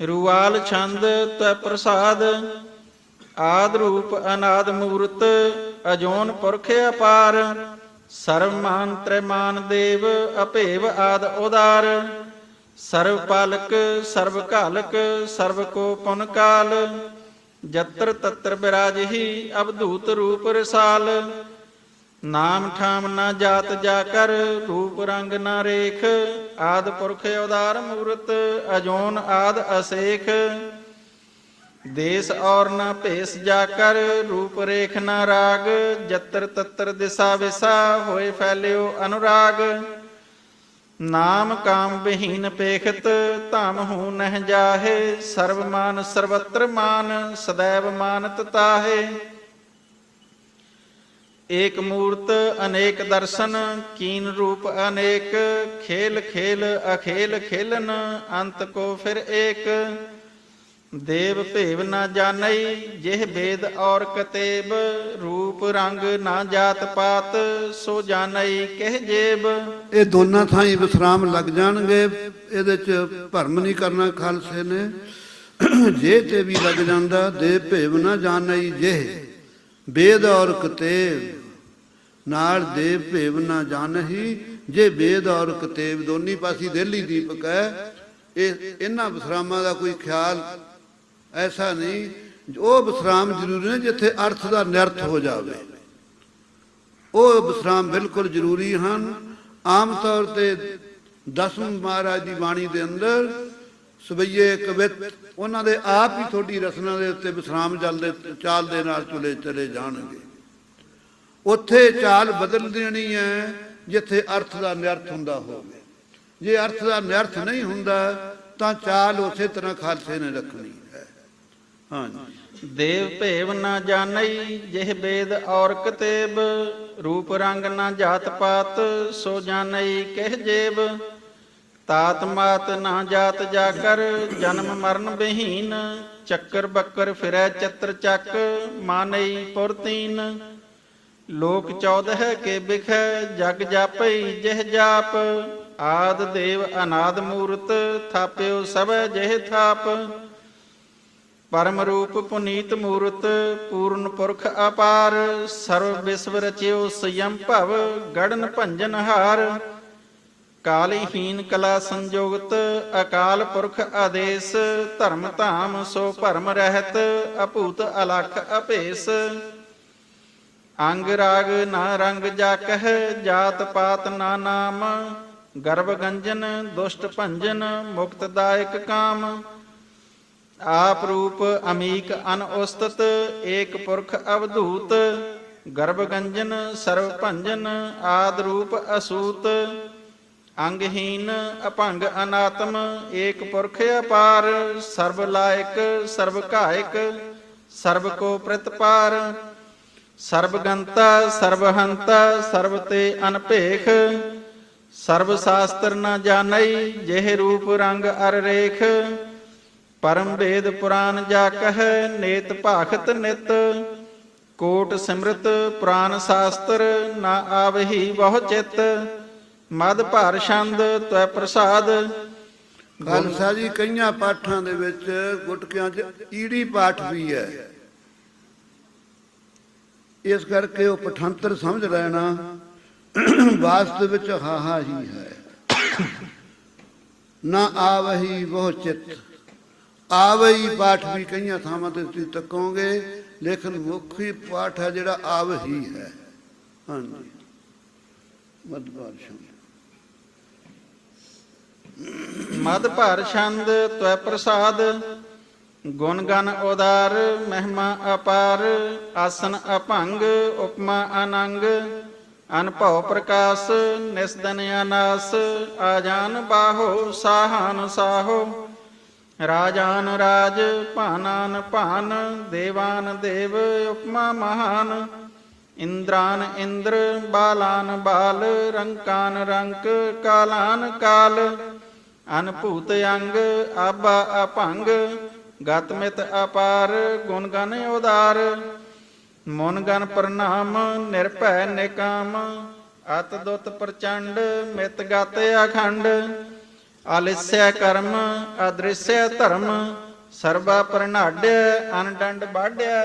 ਰੂਵਾਲ ਛੰਦ ਤੈ ਪ੍ਰਸਾਦ, ਆਦ ਰੂਪ ਅਨਾਦ ਮੂਰਤ, ਅਜੋਨ ਪੁਰਖ ਅਪਾਰ, ਸਰਵ ਮਾਨ ਤ੍ਰੈਮਾਨ ਦੇਵ ਅਭੇਵ ਆਦ ਉਦਾਰ, ਸਰਵ ਪਾਲਕ, ਸਰਵ ਘਾਲਕ, ਸਰਵ ਕੋ ਪੁਨ ਕਾਲ, ਜਤਰ ਤਤਰ ਬਿਰਾਜਹੀ ਅਬਦੂਤ ਰੂਪ ਰਸਾਲ ਨਾਮ ਠਾਮ ਨਾ ਜਾਤ ਜਾ ਕਰ, ਰੂਪ ਰੰਗ ਨਾ ਰੇਖ, ਆਦ ਪੁਰਖ ਉਦਾਰ ਮੂਰਤ, ਅਜੋਨ ਆਦ ਅਸੇਖ। ਦੇਸ ਔਰ ਨਾ ਭੇਸ ਜਾ ਕਰ, ਰੂਪ ਰੇਖ ਨਾ ਰਾਗ, ਜਤਰ ਤਤਰ ਦਿਸਾ ਵਿਸਾ, ਹੋਏ ਫੈਲਿਓ ਅਨੁਰਾਗ। ਨਾਮ ਕਾਮ ਬਹੀਨ ਪੇਖਤ ਧਮ ਹੂ ਨਹਿ ਜਾਹੇ ਸਰਬ ਮਾਨ ਸਰਵਤਰ ਮਾਨ ਸदैव ਮਾਨਤ ਤਾਹੇ। ਏਕ ਮੂਰਤ, ਅਨੇਕ ਦਰਸ਼ਨ, ਕੀਨ ਰੂਪ ਅਨੇਕ, ਖੇਲ ਖੇਲ, ਅਖੇਲ ਖੇਲਨ, ਅੰਤ ਕੋ ਫਿਰ ਏਕ। ਦੇਵ ਭੇਵ ਨਾ ਜਾਣਈ, ਜਿਹ ਵੇਦ ਔਰ ਕਤੇਬ, ਰੂਪ ਰੰਗ ਨਾ ਜਾਤ ਪਾਤ, ਸੋ ਜਾਣਈ ਕਹਿ ਜੇਬ। ਇਹ ਦੋਨਾਂ ਥਾਂ ਹੀ ਵਿਸਰਾਮ ਲੱਗ ਜਾਣਗੇ, ਇਹਦੇ ਚ ਭਰਮ ਨਹੀਂ ਕਰਨਾ ਖਾਲਸੇ ਨੇ। ਜੇ ਤੇ ਵੀ ਲੱਗ ਜਾਂਦਾ, ਦੇਵ ਭੇਵ ਨਾ ਜਾਣਈ ਜੇ ਵੇਦ ਔਰ ਕਤੇਬ। ਨਾਲ ਦੇਵ ਭੇਵ ਨਾ ਜਾਣਹੀ, ਜੇ ਵੇਦ ਔਰ ਕਤੇਬ ਦੋਨੀ ਪਾਸੀ ਦੇਲੀ ਦੀਪਕ ਹੈ, ਇਹ ਇਹਨਾਂ ਵਿਸਰਾਮਾਂ ਦਾ ਕੋਈ ਖਿਆਲ ਐਸਾ ਨਹੀਂ, ਉਹ ਵਿਸਰਾਮ ਜ਼ਰੂਰੀ ਨੇ ਜਿੱਥੇ ਅਰਥ ਦਾ ਨਿਰਥ ਹੋ ਜਾਵੇ। ਉਹ ਵਿਸਰਾਮ ਬਿਲਕੁਲ ਜ਼ਰੂਰੀ ਹਨ। ਆਮ ਤੌਰ ਤੇ ਦਸਮ ਮਹਾਰਾਜ ਦੀ ਬਾਣੀ ਦੇ ਅੰਦਰ ਸਵਈਏ ਕਵਿਤ ਉਹਨਾਂ ਦੇ ਆਪ ਹੀ ਤੁਹਾਡੀ ਰਸਨਾ ਦੇ ਉੱਤੇ ਵਿਸਰਾਮ ਚੱਲਦੇ ਚਾਲ ਦੇ ਨਾਲ ਚਲੇ ਚਲੇ ਜਾਣਗੇ। ਉੱਥੇ ਚਾਲ ਬਦਲ ਦੇਣੀ ਹੈ, ਜਿੱਥੇ ਅਰਥ ਦਾ ਨਿਰਥ ਹੁੰਦਾ ਹੋਵੇ। ਜੇ ਅਰਥ ਦਾ ਨਿਰਥ ਨਹੀਂ ਹੁੰਦਾ, ਤਾਂ ਚਾਲ ਉਸੇ ਤਰ੍ਹਾਂ ਖਾਲਸੇ ਨੇ ਰੱਖਣੀ ਹੈ। ਹਾਂਜੀ। ਦੇਵ ਭੇਵ ਨਾ ਜਾਣਈ, ਜਿਹ ਵੇਦ ਔਰ ਕਤੇਬ ਰੂਪ ਰੰਗ ਨਾ ਜਾਤ ਪਾਤ, ਸੋ ਜਾਣਈ ਕਹਿ ਜੇਬ। ਤਾਤ ਮਾਤ ਨਾ ਜਾਤ ਜਾ ਕਰ ਜਨਮ ਮਰਨ ਬਹੀਨ, ਚੱਕਰ ਬੱਕਰ ਫਿਰੈ ਚਤਰ ਚੱਕ, ਮਾਨਈ ਪੁਰਤੀਨ ਲੋਕ 14 ਕੇ ਬਿਖੈ, ਜਗ ਜਾਪਈ ਜਿਹ ਜਾਪ, ਆਦ ਦੇਵ ਅਨਾਦ ਮੂਰਤ, ਥਾਪਿਓ ਸਭੈ ਜਿਹ ਥਾਪ। ਪਰਮ ਰੂਪ ਪੁਨੀਤ ਮੂਰਤ, ਪੂਰਨ ਪੁਰਖ ਅਪਾਰ, ਸਰਵ ਵਿਸਵ ਰਚਿਓ ਸੰਯਮ ਭਵ, ਗੜਨ ਭੰਜਨ ਹਾਰ। ਕਾਲੀਹੀਨ ਕਲਾ ਸੰਯੋਗਤ ਅਕਾਲ ਪੁਰਖ ਆਦੇਸ, ਧਰਮ ਧਾਮ ਸੋ ਭਰਮ ਰਹਿਤ, ਅਭੂਤ ਅਲਖ ਅਭੇਸ। ਅੰਗ ਰਾਗ ਨਾ ਰੰਗ ਜਾ ਜਾਤ ਪਾਤ ਨਾ ਨਾਮ। ਗਰਭ ਗੰਜਨ, ਦੁਸ਼ਟ ਭੰਜਨ, ਮੁਕਤ ਦਾਇਕ ਕਾਮ। ਆਪ ਰੂਪ ਅਮੀਕ ਅਨਉਸਤਤ ਏਕ ਪੁਰਖ ਅਵਧੂਤ। ਗਰਭ ਗੰਜਨ, ਸਰਵ ਭੰਜਨ, ਆਦ ਰੂਪ ਅਸੂਤ। ਅੰਗਹੀਨ ਅਭੰਗ ਅਨਾਤਮ, ਏਕ ਪੁਰਖ ਅਪਾਰ, ਸਰਬ ਲਾਇਕ, ਸਰਬ ਘਾਇਕ, ਸਰਬ ਕੋ ਪ੍ਰਤਪਾਰ ਸਰਬ ਗੰਤਾ, ਸਰਬ ਹੰਤਾ, ਸਰਬ ਤੇ ਅਨਭੇਖ, ਸਰਬ ਸ਼ਾਸਤਰ ਨ ਜਾਣਈ, ਜਿਹ ਰੂਪ ਰੰਗ ਅਰ ਰੇਖ, ਪਰਮ ਵੇਦ ਪੁਰਾਨ ਜਾ ਕਹਿ, ਨੇਤ ਭਾਖਤ ਨਿਤ, ਕੋਟ ਸਿਮਰਤ ਪੁਰਾਨ ਸ਼ਾਸਤਰ, ਨਾ ਆਵਹੀ ਬਹੁ ਚਿਤ ਮਦ ਭਰ ਛੰਦ ਤੈ ਪ੍ਰਸਾਦ। ਖਾਲਸਾ ਜੀ, ਕਈਆਂ ਪਾਠਾਂ ਦੇ ਵਿੱਚ ਗੁਟਕਿਆਂ 'ਚ ਈੜੀ ਪਾਠ ਵੀ ਹੈ। ਇਸ ਕਰਕੇ ਉਹ ਪਠੰਤਰ ਸਮਝ ਲੈਣਾ ਵਾਸਤਵ ਵਿੱਚ ਹਾਹਾ ਹੀ ਹੈ। ਨਾ ਆਵਹੀ ਬਹੁ ਚਿਤ ਆਵਈ ਪਾਠ ਵੀ ਕਈਆਂ ਥਾਵਾਂ ਤੇ ਤੁਸੀਂ ਤੱਕੋਗੇ, ਲੇਕਿਨ ਮੁੱਖੀ ਪਾਠ ਹੈ ਜਿਹੜਾ ਆਵਹੀ ਹੈ। ਹਾਂਜੀ। ਮਦਬਾਰ ਸ਼ੰਦ ਮਦ ਭਰ ਛੰਦ ਤੈ ਪ੍ਰਸਾਦ, ਗੁਣ ਗਨ ਉਦਾਰ, ਮਹਿਮਾ ਅਪਾਰ, ਆਸਨ ਅਭੰਗ, ਉਪਮਾ ਅਨੰਗ, ਅਨਭਉ ਪ੍ਰਕਾਸ਼, ਨਿਸਦਨ ਅਨਾਸ, ਆਜਾਨ ਬਾਹੋ, ਸਾਹਨ ਸਾਹੋ, ਰਾਜਾਨ ਰਾਜ, ਭਾਨਾਨ ਭਾਨ, ਦੇਵਾਨ ਦੇਵ, ਉਪਮਾ ਮਹਾਨ ਇੰਦਰਾਨ ਇੰਦਰ, ਬਾਲਾਨ ਬਾਲ, ਰੰਕਾਨ ਰੰਕ, ਕਾਲਾਨ ਕਾਲ। ਅਨਭੂਤ ਅੰਗ ਆਬਾ ਅਭੰਗ, ਗਤ ਮਿਤ ਅਪਾਰ, ਗੁਣ ਗਨ ਉਦਾਰ। ਮਨ ਗਨ ਪ੍ਰਣਾਮ, ਨਿਰਭੈ ਨਿਕਾਮ, ਅਤ ਦੁਤ ਪ੍ਰਚੰਡ, ਮਿਤ ਗਤ ਅਖੰਡ। ਆਲਿਸਿਆ ਕਰਮ ਅਦ੍ਰਿਸਿਆ ਧਰਮ, ਸਰਬਾ ਪ੍ਰਨਾਡਿਆ ਅਨਡੰਡ ਬਾਢਿਆ